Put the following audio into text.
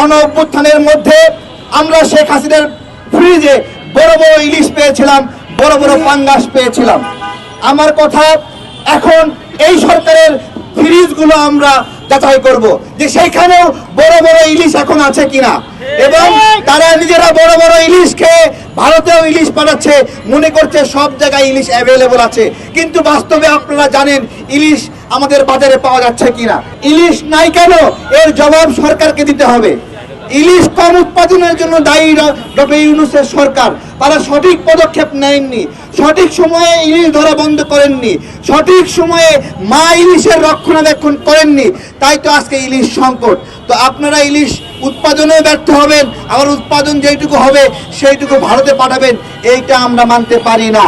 গণ অভ্যুত্থানের মধ্যে আমরা শেখ হাসিনার ফ্রিজে বড় বড় ইলিশ পেয়েছিলাম, বড় বড় পাঙ্গাস পেয়েছিলাম। আমার কথা এখন এই সরকারের ফ্রিজগুলো আমরা যাচাই করব যে সেইখানেও বড় বড় ইলিশ এখন আছে কিনা। এবং তারা নিজেরা বড় বড় ইলিশ খেয়ে ভারতেও ইলিশ পাঠাচ্ছে, মনে করছে সব জায়গায় ইলিশ অ্যাভেলেবল আছে। কিন্তু বাস্তবে আপনারা জানেন ইলিশ আমাদের বাজারে পাওয়া যাচ্ছে কিনা। ইলিশ নাই কেন? এর জবাব সরকারকে দিতে হবে। ইলিশ কম উৎপাদনের জন্য দায়ী ডক্টর ইউনুসের সরকার। তারা সঠিক পদক্ষেপ নেননি সঠিক সময়ে ইলিশ ধরা বন্ধ করেননি। সঠিক সময়ে মা ইলিশের রক্ষণাবেক্ষণ করেননি। তাই তো আজকে ইলিশ সংকট। তো আপনারা ইলিশ উৎপাদনে ব্যর্থ হবেন, আবার উৎপাদন যেইটুকু হবে, সেইটুকু ভারতে পাঠাবেন, এইটা আমরা মানতে পারি না।